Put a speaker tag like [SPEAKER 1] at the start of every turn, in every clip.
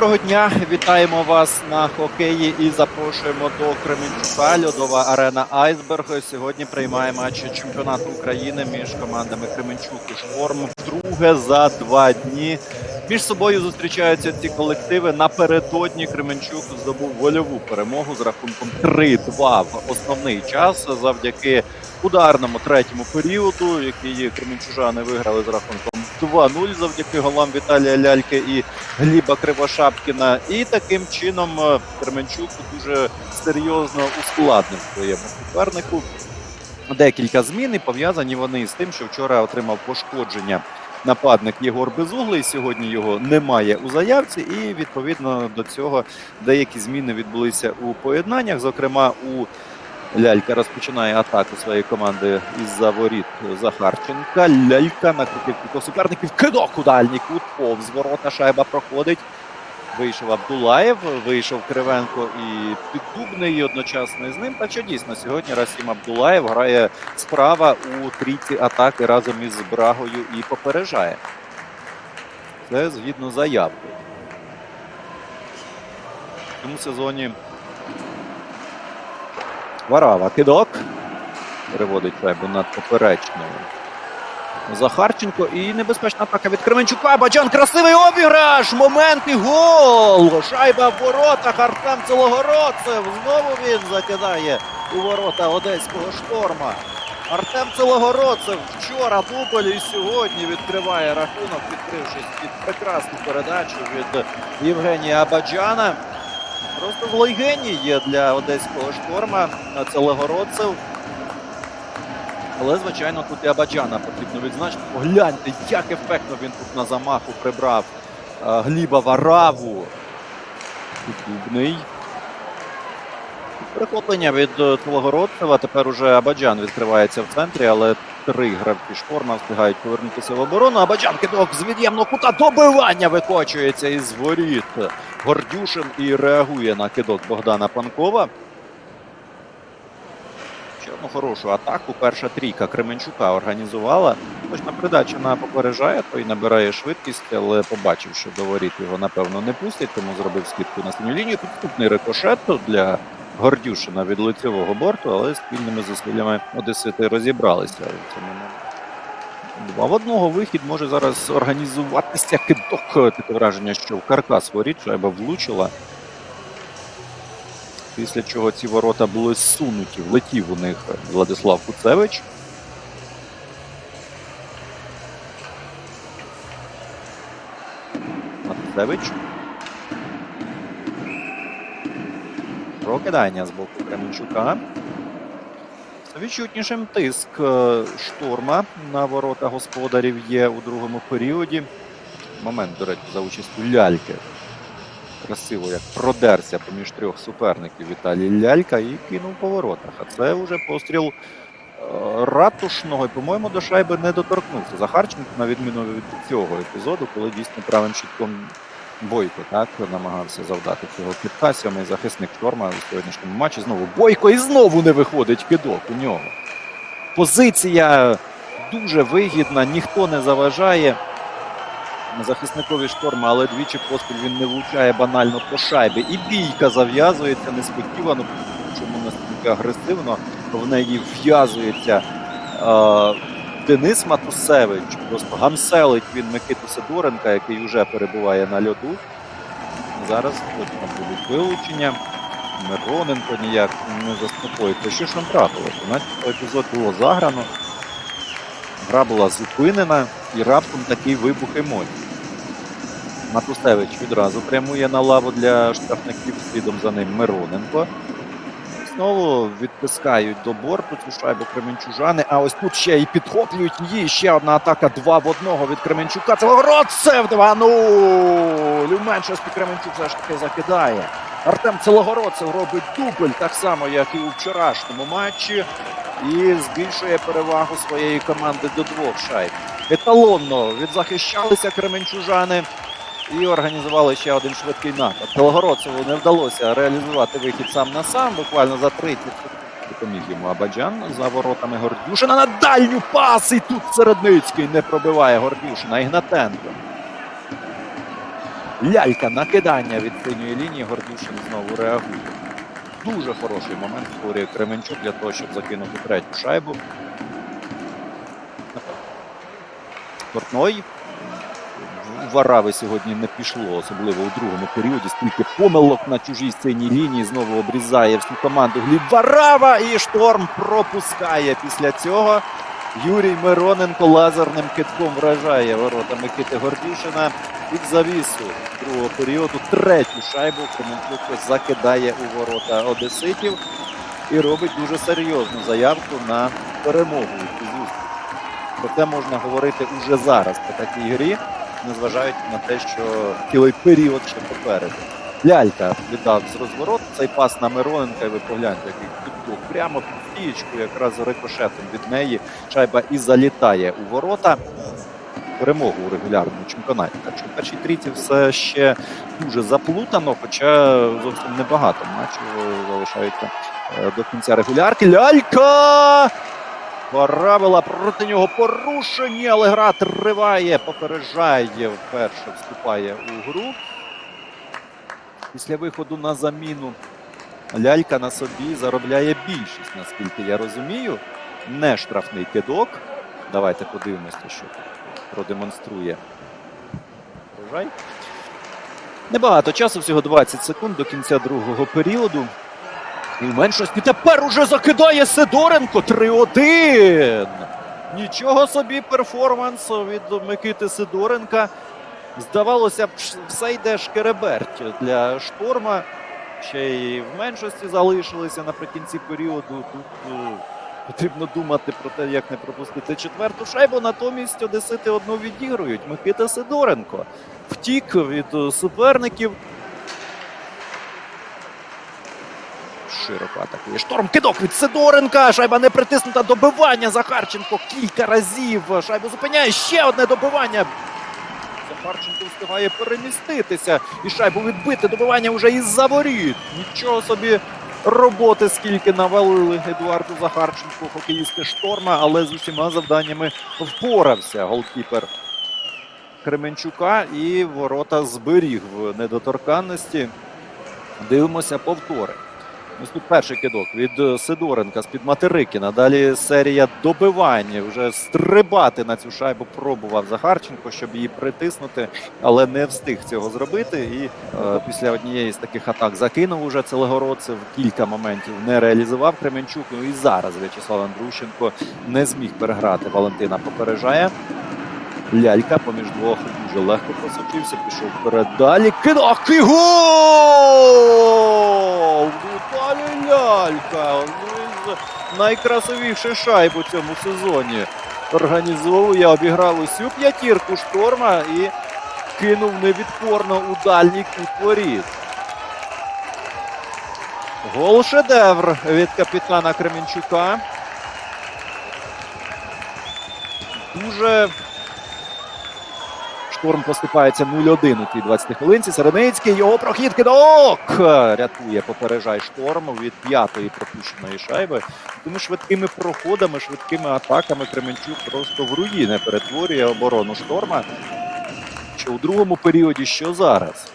[SPEAKER 1] Доброго дня, вітаємо вас на хокеї і запрошуємо до Кременчука. Льодова арена Айсберг. Сьогодні приймає матч чемпіонату України між командами Кременчук і Шторм. Вдруге за два дні. Між собою зустрічаються ці колективи. Напередодні Кременчук здобув вольову перемогу з рахунком 3-2 в основний час завдяки ударному третьому періоду, який кременчужани виграли з рахунком 2-0 завдяки голам Віталія Ляльки і Гліба Кривошапкіна. І таким чином е, Кременчук дуже серйозно ускладнив своєму супернику. Декілька змін і пов'язані вони з тим, що вчора отримав пошкодження нападник Єгор Безуглий. Сьогодні його немає у заявці, і відповідно до цього деякі зміни відбулися у поєднаннях. Зокрема, у Лялька розпочинає атаку своєї команди із-за воріт Захарченка. Лялька накрутив кілька суперників. Кидок у дальній кут. Повз ворота шайба проходить. Вийшов Абдулаєв, вийшов Кривенко і Піддубний і одночасно з ним. Та що дійсно сьогодні Расім Абдулаєв грає справа у трійці атаки разом із Брагою і попереджає. Це згідно заявки. В цьому сезоні Варава кидок. Переводить шайбу над поперечною. Захарченко і небезпечна атака від Кременчука. Баджан красивий обіграш. Момент і гол. Шайба в воротах. Артем Целогородцев. Знову він закидає у ворота одеського шторма. Артем Целогородцев вчора дубль і сьогодні відкриває рахунок, відкрившись під прекрасну передачу від Євгенія Абаджана. Просто в легені є для одеського шторма Целогородцев. Але, звичайно, тут і Абаджана потрібно відзначити. Погляньте, як ефектно він тут на замаху прибрав е, Гліба Вараву. Дубний. Перехоплення від е, Тепер уже Абаджан відкривається в центрі, але три гравці шторма встигають повернутися в оборону. Абаджан кидок з від'ємного кута добивання викочується із воріт. Гордюшин і реагує на кидок Богдана Панкова. Ще одну хорошу атаку. Перша трійка Кременчука організувала. Точна передача на попереджає, той набирає швидкість, але побачив, що до воріт його напевно не пустять, тому зробив скидку на синю лінію. Підступний рикошет для Гордюшина від лицевого борту, але спільними зусиллями Одесити розібралися в цьому. Два в одного вихід може зараз організуватися кидок. Таке враження, що в каркас воріт шайба влучила. Після чого ці ворота були сунуті, влетів у них Владислав Куцевич. Куцевич. Прокидання з боку Кременчука. Відчутнішим тиск е, штурма на ворота господарів є у другому періоді. Момент, до речі, за участю ляльки красиво як продерся поміж трьох суперників Віталій Лялька і кинув по воротах. А це вже постріл е, ратушного і, по-моєму, до шайби не доторкнувся. Захарченко, на відміну від цього епізоду, коли дійсно правим щитком Бойко так намагався завдати цього кидка. Сьомий захисник шторма у сьогоднішньому матчі. Знову Бойко і знову не виходить кидок у нього. Позиція дуже вигідна, ніхто не заважає захисникові шторма, але двічі поспіль він не влучає банально по шайбі. І бійка зав'язується несподівано, чому настільки агресивно в неї в'язується е, Денис Матусевич. Просто гамселить він Микиту Сидоренка, який вже перебуває на льоду. Зараз точно будуть вилучення. Мироненко ніяк не заспокоїться. Що ж там трапилося? Начебто епізод було заграно. Гра була зупинена і раптом такий вибух емоцій. Матусевич відразу прямує на лаву для штрафників, слідом за ним Мироненко. Знову відтискають до борту цю шайбу Кременчужани, а ось тут ще і підхоплюють її. Ще одна атака 2 в 1 від Кременчука. Целогородцев 2-0! У меншості Кременчук все ж таки закидає. Артем Целогородцев робить дубль так само, як і у вчорашньому матчі, і збільшує перевагу своєї команди до двох шайб. Еталонно відзахищалися кременчужани і організували ще один швидкий напад. Целогородцеву не вдалося реалізувати вихід сам на сам, буквально за 30. Допоміг йому Абаджан за воротами Гордюшина на дальню пас. І тут Середницький не пробиває Гордюшина. Ігнатенко. Лялька, накидання від синьої лінії. Гордюшин знову реагує. Дуже хороший момент створює Кременчук для того, щоб закинути третю шайбу. Портной. Варави сьогодні не пішло, особливо у другому періоді. Стільки помилок на чужій синій лінії знову обрізає всю команду Гліб Варава і шторм пропускає після цього. Юрій Мироненко лазерним китком вражає ворота Микити Гордюшина під завісу другого періоду. Третю шайбу Кременчук закидає у ворота Одеситів і робить дуже серйозну заявку на перемогу. Про це можна говорити уже зараз по такій грі, незважаючи на те, що цілий період ще попереду. Лялька віддав з розвороту цей пас на Мироненка, і ви погляньте, який куток прямо під стієчку, якраз рикошетом від неї шайба і залітає у ворота. Перемогу у регулярному чемпіонаті. Так що в першій трійці все ще дуже заплутано, хоча зовсім небагато матчів залишаються е, до кінця регулярки. Лялька! Правила проти нього порушені, але гра триває, попереджає, вперше вступає у гру. Після виходу на заміну лялька на собі заробляє більшість, наскільки я розумію. Не штрафний кидок. Давайте подивимося, що тут продемонструє. Небагато часу, всього 20 секунд до кінця другого періоду. І в меншості тепер уже закидає Сидоренко 3-1. Нічого собі перформанс від Микити Сидоренка. Здавалося б, все йде шкереберть для шторма. Ще й в меншості залишилися наприкінці періоду. Тут е, потрібно думати про те, як не пропустити четверту шайбу. Натомість Одесити одну відігрують. Микита Сидоренко втік від суперників. Широко атакує шторм. Кидок від Сидоренка. Шайба не притиснута. Добивання. Захарченко кілька разів. Шайбу зупиняє. Ще одне добивання. Захарченко встигає переміститися. І шайбу відбити. Добивання вже із заворіт. Нічого собі роботи, скільки навалили Едуарду Захарченку, хокеїсти шторма, але з усіма завданнями впорався голкіпер Кременчука і ворота зберіг в недоторканності. Дивимося повтори. Ось тут перший кидок від е, Сидоренка з-під Материкіна. Далі серія добивань. Вже стрибати на цю шайбу пробував Захарченко, щоб її притиснути, але не встиг цього зробити. І е, після однієї з таких атак закинув уже Целегородцев. Кілька моментів не реалізував Кременчук. Ну і зараз В'ячеслав Андрущенко не зміг переграти. Валентина попереджає. Лялька поміж двох дуже легко просочився, пішов вперед далі. Кидок і гол! Віталій Лялька! Ну, із найкрасивішу шайбу в цьому сезоні. Організовує, обіграв усю п'ятірку шторма і кинув невідпорно у дальній кут. Гол шедевр від капітана Кременчука. Дуже Шторм поступається 0-1 у тій 20 хвилинці. Сереницький його прохід кидок рятує, попереджає шторм від п'ятої пропущеної шайби. Тими швидкими проходами, швидкими атаками Кременчук просто в руїни перетворює оборону шторма. Що у другому періоді, що зараз.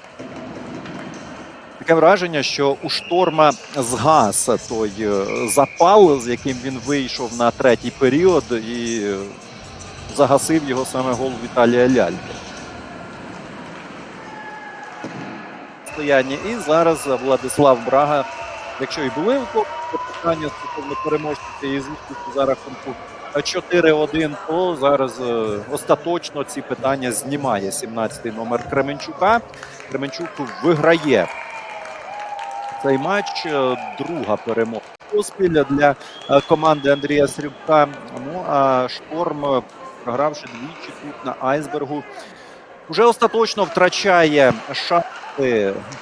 [SPEAKER 1] Таке враження, що у шторма згас той е, запал, з яким він вийшов на третій період, і е, загасив його саме гол Віталія Ляльки. Стояння. І зараз Владислав Брага, якщо і були у питання стосовно переможця цієї зустрічі за рахунку 4-1, то зараз е, остаточно ці питання знімає 17-й номер Кременчука. Кременчук виграє цей матч. Е, Друга перемога поспіль для е, команди Андрія Срібка. Ну а шторм, е, програвши двічі тут на айсбергу, вже остаточно втрачає шанси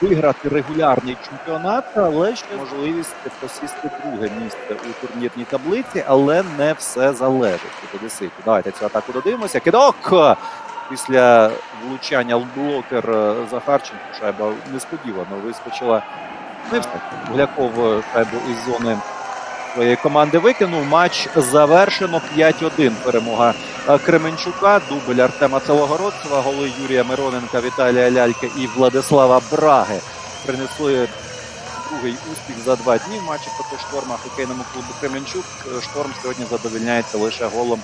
[SPEAKER 1] виграти регулярний чемпіонат, але ще можливість посісти друге місце у турнірній таблиці, але не все залежить від Одеситу. Давайте цю атаку додивимося. Кидок! Після влучання блокер е, Захарченко шайба несподівано вискочила. Не. Гуляков е, шайбу із зони своєї команди викинув. Матч завершено 5-1. Перемога Кременчука, дубль Артема Целогородцева, голи Юрія Мироненка, Віталія Лялька і Владислава Браги принесли другий успіх за два дні в матчі проти шторма хокейному клубу Кременчук. Е, Шторм сьогодні задовільняється лише голом